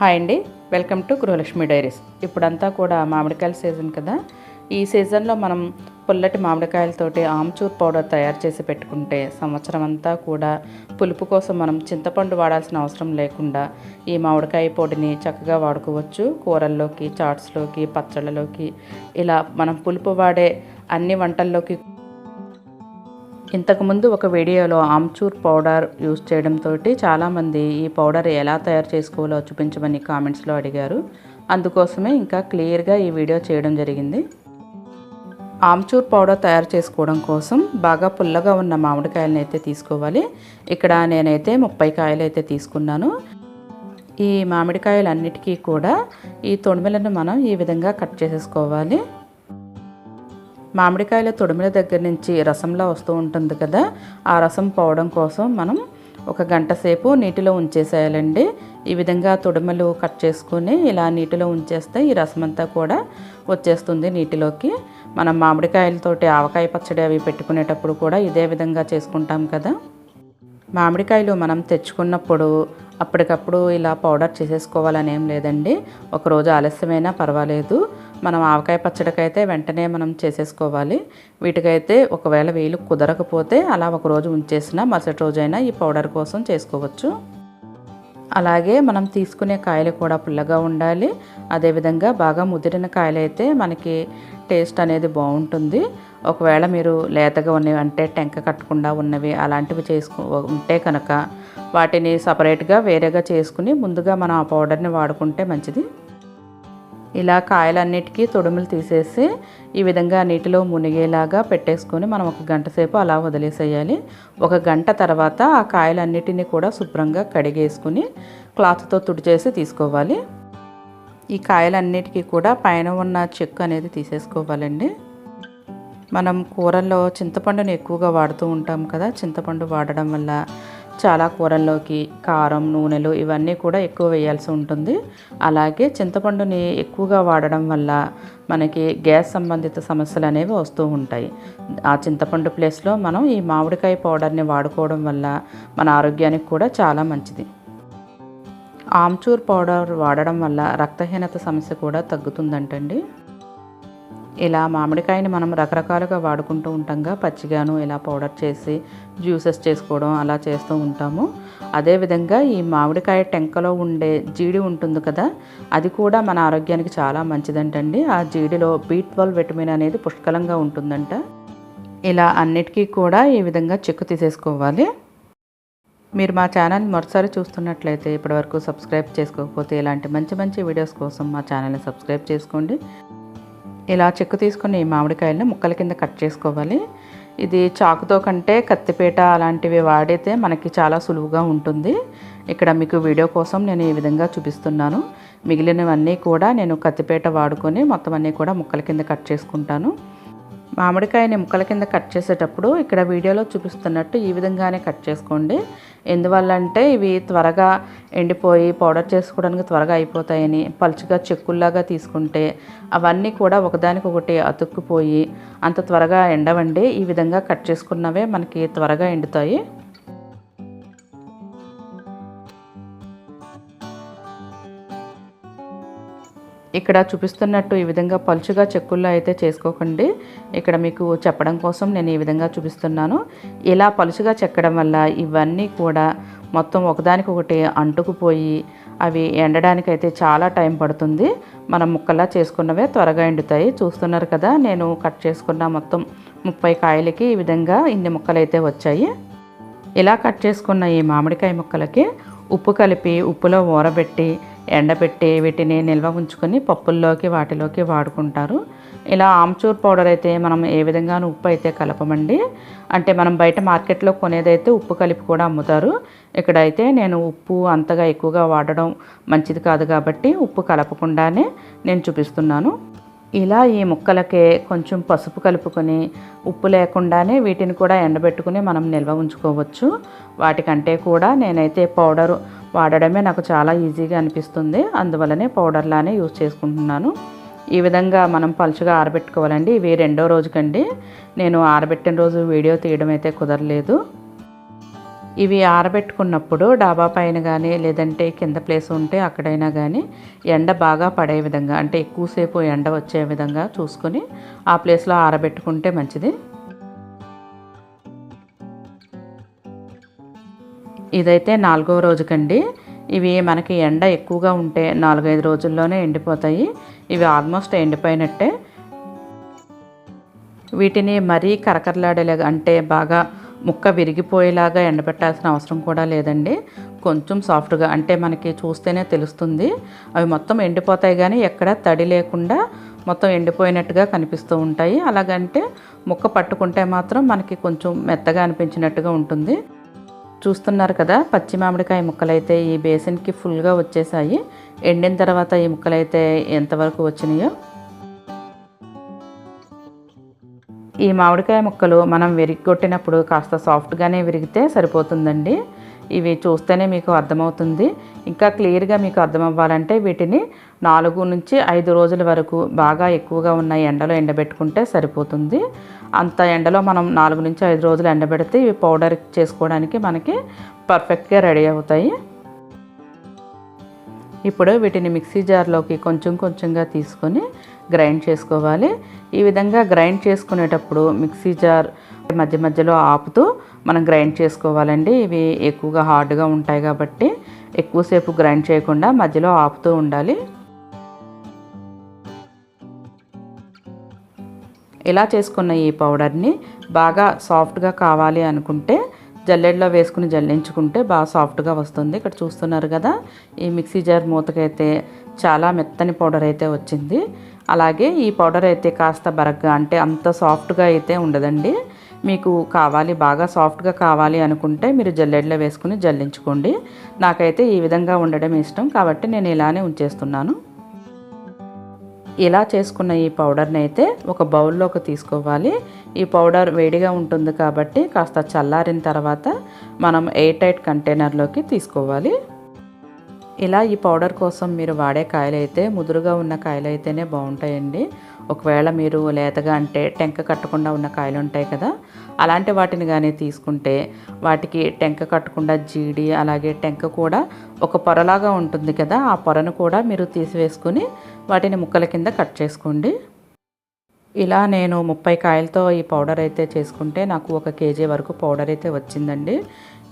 Hi అండి. Welcome to Gruhalakshmi diaries. ఇప్పుడంతా కూడా మామిడికాయల సీజన్ కదా. ఈ సీజన్లో మనం పుల్లటి మామిడికాయలతోటి ఆమ్చూర్ పౌడర్ తయారు చేసి పెట్టుకుంటే సంవత్సరం అంతా కూడా పులుపు కోసం మనం చింతపండు వాడాల్సిన అవసరం లేకుండా ఈ మామిడికాయ పొడిని చక్కగా వాడుకోవచ్చు. కూరల్లోకి చాట్స్లోకి పచ్చళ్ళలోకి ఇలా మనం పులుపు వాడే అన్ని వంటల్లోకి ఇంతకుముందు ఒక వీడియోలో ఆమ్చూర్ పౌడర్ యూస్ చేయడంతో చాలామంది ఈ పౌడర్ ఎలా తయారు చేసుకోవాలో చూపించమని కామెంట్స్లో అడిగారు. అందుకోసమే ఇంకా క్లియర్గా ఈ వీడియో చేయడం జరిగింది. ఆమ్చూర్ పౌడర్ తయారు చేసుకోవడం కోసం బాగా పుల్లగా ఉన్న మామిడికాయలను అయితే తీసుకోవాలి. ఇక్కడ నేనైతే ముప్పై కాయలు అయితే తీసుకున్నాను. ఈ మామిడికాయలన్నిటికీ కూడా ఈ తొడిమెలను మనం ఈ విధంగా కట్ చేసేసుకోవాలి. మామిడికాయల తొడిమిల దగ్గర నుంచి రసంలా వస్తూ ఉంటుంది కదా ఆ రసం పోవడం కోసం మనం ఒక గంట సేపు నీటిలో ఉంచేసేయాలండి. ఈ విధంగా తొడిమలు కట్ చేసుకుని ఇలా నీటిలో ఉంచేస్తే ఈ రసం అంతా కూడా వచ్చేస్తుంది నీటిలోకి. మనం మామిడికాయలతోటి ఆవకాయ పచ్చడి అవి పెట్టుకునేటప్పుడు కూడా ఇదే విధంగా చేసుకుంటాం కదా. మామిడికాయలు మనం తెచ్చుకున్నప్పుడు అప్పటికప్పుడు ఇలా పౌడర్ చేసేసుకోవాలని ఏం లేదండి ఒకరోజు ఆలస్యమైనా పర్వాలేదు. మనం ఆవకాయ పచ్చడికైతే వెంటనే మనం చేసేసుకోవాలి. వీటికైతే ఒకవేళ వేలు కుదరకపోతే అలా ఒకరోజు ఉంచేసిన మరుసటి రోజైనా ఈ పౌడర్ కోసం చేసుకోవచ్చు. అలాగే మనం తీసుకునే కాయలు కూడా పుల్లగా ఉండాలి. అదేవిధంగా బాగా ముదిరిన కాయలు అయితే మనకి టేస్ట్ అనేది బాగుంటుంది. ఒకవేళ మీరు లేతగా ఉన్నవి అంటే టెంక కట్టకుండా ఉన్నవి అలాంటివి చేసుకు ఉంటే కనుక వాటిని సపరేట్గా వేరేగా చేసుకుని ముందుగా మనం ఆ పౌడర్ని వాడుకుంటే మంచిది. ఇలా కాయలన్నిటికీ తొడుములు తీసేసి ఈ విధంగా నీటిలో మునిగేలాగా పెట్టేసుకొని మనం ఒక గంట సేపు అలా వదిలేసేయాలి. ఒక గంట తర్వాత ఆ కాయలన్నిటినీ కూడా శుభ్రంగా కడిగేసుకుని క్లాత్తో తుడిచేసి తీసుకోవాలి. ఈ కాయలన్నిటికీ కూడా పైన ఉన్న చెక్కు అనేది తీసేసుకోవాలండి. మనం కూరల్లో చింతపండుని ఎక్కువగా వాడుతూ ఉంటాం కదా చింతపండు వాడడం వల్ల చాలా కూరల్లోకి కారం నూనెలు ఇవన్నీ కూడా ఎక్కువ వేయాల్సి ఉంటుంది. అలాగే చింతపండుని ఎక్కువగా వాడడం వల్ల మనకి గ్యాస్ సంబంధిత సమస్యలు అనేవి వస్తూ ఉంటాయి. ఆ చింతపండు ప్లేస్లో మనం ఈ మామిడికాయ పౌడర్ని వాడుకోవడం వల్ల మన ఆరోగ్యానికి కూడా చాలా మంచిది. ఆమ్చూర్ పౌడర్ వాడడం వల్ల రక్తహీనత సమస్య కూడా తగ్గుతుందంటండి. ఇలా మామిడికాయని మనం రకరకాలుగా వాడుకుంటూ ఉంటాంగా. పచ్చిగాను ఇలా పౌడర్ చేసి జ్యూసెస్ చేసుకోవడం అలా చేస్తూ ఉంటాము. అదేవిధంగా ఈ మామిడికాయ టెంకలో ఉండే జీడి ఉంటుంది కదా అది కూడా మన ఆరోగ్యానికి చాలా మంచిదంటండి. ఆ జీడిలో బీ ట్వెల్వ్ విటమిన్ అనేది పుష్కలంగా ఉంటుందంట. ఇలా అన్నిటికీ కూడా ఈ విధంగా చెక్కు తీసేసుకోవాలి. మీరు మా ఛానల్ మరోసారి చూస్తున్నట్లయితే ఇప్పటివరకు సబ్స్క్రైబ్ చేసుకోకపోతే ఇలాంటి మంచి మంచి వీడియోస్ కోసం మా ఛానల్ని సబ్స్క్రైబ్ చేసుకోండి. ఇలా చెక్కు తీసుకుని మామిడికాయలను ముక్కల కింద కట్ చేసుకోవాలి. ఇది చాకుతో కంటే కత్తిపేట అలాంటివి వాడితే మనకి చాలా సులువుగా ఉంటుంది. ఇక్కడ మీకు వీడియో కోసం నేను ఈ విధంగా చూపిస్తున్నాను. మిగిలినవన్నీ కూడా నేను కత్తిపేట వాడుకొని మొత్తం అన్నీ కూడా ముక్కల కింద కట్ చేసుకుంటాను. మామిడికాయని ముక్కల కింద కట్ చేసేటప్పుడు ఇక్కడ వీడియోలో చూపిస్తున్నట్టు ఈ విధంగానే కట్ చేసుకోండి. ఎందువల్ల అంటే ఇవి త్వరగా ఎండిపోయి పౌడర్ చేసుకోవడానికి త్వరగా అయిపోతాయని పలుచగా చెక్కుల్లాగా తీసుకుంటే అవన్నీ కూడా ఒకదానికొకటి అతుక్కుపోయి అంత త్వరగా ఎండవండి. ఈ విధంగా కట్ చేసుకున్నవే మనకి త్వరగా ఎండుతాయి. ఇక్కడ చూపిస్తున్నట్టు ఈ విధంగా పలుచుగా చెక్కుల్లో అయితే చేసుకోకండి. ఇక్కడ మీకు చెప్పడం కోసం నేను ఈ విధంగా చూపిస్తున్నాను. ఇలా పలుచుగా చెక్కడం వల్ల ఇవన్నీ కూడా మొత్తం ఒకదానికొకటి అంటుకుపోయి అవి ఎండడానికి అయితే చాలా టైం పడుతుంది. మనం ముక్కలా చేసుకున్నవే త్వరగా ఎండుతాయి. చూస్తున్నారు కదా నేను కట్ చేసుకున్న మొత్తం ముప్పై కాయలకి ఈ విధంగా ఇన్ని ముక్కలు అయితే వచ్చాయి. ఇలా కట్ చేసుకున్న ఈ మామిడికాయ ముక్కలకి ఉప్పు కలిపి ఉప్పులో ఊరబెట్టి ఎండబెట్టి వీటిని నిల్వ ఉంచుకొని పప్పుల్లోకి వాటిలోకి వాడుకుంటారు. ఇలా ఆమ్చూర్ పౌడర్ అయితే మనం ఏ విధంగానూ ఉప్పు అయితే కలపమండి. అంటే మనం బయట మార్కెట్లో కొనేదైతే ఉప్పు కలిపి కూడా అమ్ముతారు. ఇక్కడైతే నేను ఉప్పు అంతగా ఎక్కువగా వాడడం మంచిది కాదు కాబట్టి ఉప్పు కలపకుండానే నేను చూపిస్తున్నాను. ఇలా ఈ ముక్కలకే కొంచెం పసుపు కలుపుకొని ఉప్పు లేకుండానే వీటిని కూడా ఎండబెట్టుకుని మనం నిల్వ ఉంచుకోవచ్చు. వాటికంటే కూడా నేనైతే పౌడర్ వాడడమే నాకు చాలా ఈజీగా అనిపిస్తుంది. అందువలనే పౌడర్లానే యూజ్ చేసుకుంటున్నాను. ఈ విధంగా మనం పలుచగా ఆరబెట్టుకోవాలండి. ఇవి రెండో రోజుకండి. నేను ఆరబెట్టిన రోజు వీడియో తీయడం అయితే కుదరలేదు. ఇవి ఆరబెట్టుకున్నప్పుడు డాబా పైన కానీ లేదంటే కింద ప్లేస్ ఉంటే అక్కడైనా కానీ ఎండ బాగా పడే విధంగా అంటే ఎక్కువసేపు ఎండ వచ్చే విధంగా చూసుకొని ఆ ప్లేస్లో ఆరబెట్టుకుంటే మంచిది. ఇదైతే నాలుగో రోజుకండి. ఇవి మనకి ఎండ ఎక్కువగా ఉంటే నాలుగైదు రోజుల్లోనే ఎండిపోతాయి. ఇవి ఆల్మోస్ట్ ఎండిపోయినట్టే. వీటిని మరీ కరకరలాడేలాగా అంటే బాగా ముక్క విరిగిపోయేలాగా ఎండబెట్టాల్సిన అవసరం కూడా లేదండి. కొంచెం సాఫ్ట్గా అంటే మనకి చూస్తేనే తెలుస్తుంది. అవి మొత్తం ఎండిపోతాయి కానీ ఎక్కడ తడి లేకుండా మొత్తం ఎండిపోయినట్టుగా కనిపిస్తూ ఉంటాయి. అలాగంటే ముక్క పట్టుకుంటే మాత్రం మనకి కొంచెం మెత్తగా అనిపించినట్టుగా ఉంటుంది. చూస్తున్నారు కదా పచ్చి మామిడికాయ ముక్కలైతే ఈ బేసిన్కి ఫుల్గా వచ్చేసాయి. ఎండిన తర్వాత ఈ ముక్కలైతే ఎంతవరకు వచ్చినాయో ఈ మామిడికాయ ముక్కలు మనం విరిగొట్టినప్పుడు కాస్త సాఫ్ట్గానే విరిగితే సరిపోతుందండి. ఇవి చూస్తేనే మీకు అర్థమవుతుంది. ఇంకా క్లియర్గా మీకు అర్థమవ్వాలంటే వీటిని నాలుగు నుంచి ఐదు రోజుల వరకు బాగా ఎక్కువగా ఉన్న ఎండలో ఎండబెట్టుకుంటే సరిపోతుంది. అంత ఎండలో మనం నాలుగు నుంచి ఐదు రోజులు ఎండబెడితే ఇవి పౌడర్ చేసుకోవడానికి మనకి పర్ఫెక్ట్గా రెడీ అవుతాయి. ఇప్పుడు వీటిని మిక్సీ జార్లోకి కొంచెం కొంచెంగా తీసుకొని గ్రైండ్ చేసుకోవాలి. ఈ విధంగా గ్రైండ్ చేసుకునేటప్పుడు మిక్సీ జార్ మధ్య మధ్యలో ఆపుతూ మనం గ్రైండ్ చేసుకోవాలండి. ఇవి ఎక్కువగా హార్డ్గా ఉంటాయి కాబట్టి ఎక్కువసేపు గ్రైండ్ చేయకుండా మధ్యలో ఆపుతూ ఉండాలి. ఇలా చేసుకున్న ఈ పౌడర్ని బాగా సాఫ్ట్గా కావాలి అనుకుంటే జల్లెడలో వేసుకుని జల్లించుకుంటే బాగా సాఫ్ట్గా వస్తుంది. ఇక్కడ చూస్తున్నారు కదా ఈ మిక్సీ జార్ మూతకైతే చాలా మెత్తని పౌడర్ అయితే వచ్చింది. అలాగే ఈ పౌడర్ అయితే కాస్త బరగ్గా అంటే అంత సాఫ్ట్గా అయితే ఉండదండి. మీకు కావాలి బాగా సాఫ్ట్గా కావాలి అనుకుంటే మీరు జల్లెడలో వేసుకుని జల్లించుకోండి. నాకైతే ఈ విధంగా ఉండడం ఇష్టం కాబట్టి నేను ఇలానే ఉంచేస్తున్నాను. ఇలా చేసుకున్న ఈ పౌడర్ని అయితే ఒక బౌల్లోకి తీసుకోవాలి. ఈ పౌడర్ వేడిగా ఉంటుంది కాబట్టి కాస్త చల్లారిన తర్వాత మనం ఎయిర్ టైట్ కంటైనర్లోకి తీసుకోవాలి. ఇలా ఈ పౌడర్ కోసం మీరు వాడే కాయలు అయితే ముదురుగా ఉన్న కాయలు అయితేనే బాగుంటాయండి. ఒకవేళ మీరు లేతగా అంటే టెంక కట్టకుండా ఉన్న కాయలు ఉంటాయి కదా అలాంటి వాటిని కానీ తీసుకుంటే వాటికి టెంక కట్టకుండా జీడి అలాగే టెంక కూడా ఒక పొరలాగా ఉంటుంది కదా ఆ పొరను కూడా మీరు తీసివేసుకుని వాటిని ముక్కల కింద కట్ చేసుకోండి. ఇలా నేను ముప్పై కాయలతో ఈ పౌడర్ అయితే చేసుకుంటే నాకు ఒక కేజీ వరకు పౌడర్ అయితే వచ్చిందండి.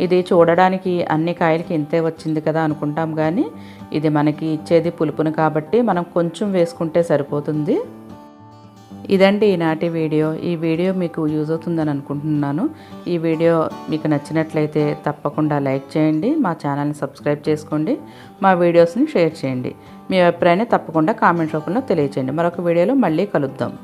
ఇది చూడడానికి అన్ని కాయలకి ఇంతే వచ్చింది కదా అనుకుంటాం కానీ ఇది మనకి ఇచ్చేది పులుపును కాబట్టి మనం కొంచెం వేసుకుంటే సరిపోతుంది. ఇదండి ఈనాటి వీడియో. ఈ వీడియో మీకు యూజ్ అవుతుందని అనుకుంటున్నాను. ఈ వీడియో మీకు నచ్చినట్లయితే తప్పకుండా లైక్ చేయండి మా ఛానల్ని సబ్స్క్రైబ్ చేసుకోండి మా వీడియోస్ని షేర్ చేయండి. మీ అభిప్రాయాన్ని తప్పకుండా కామెంట్ రూపంలో తెలియచేయండి. మరొక వీడియోలో మళ్ళీ కలుద్దాం.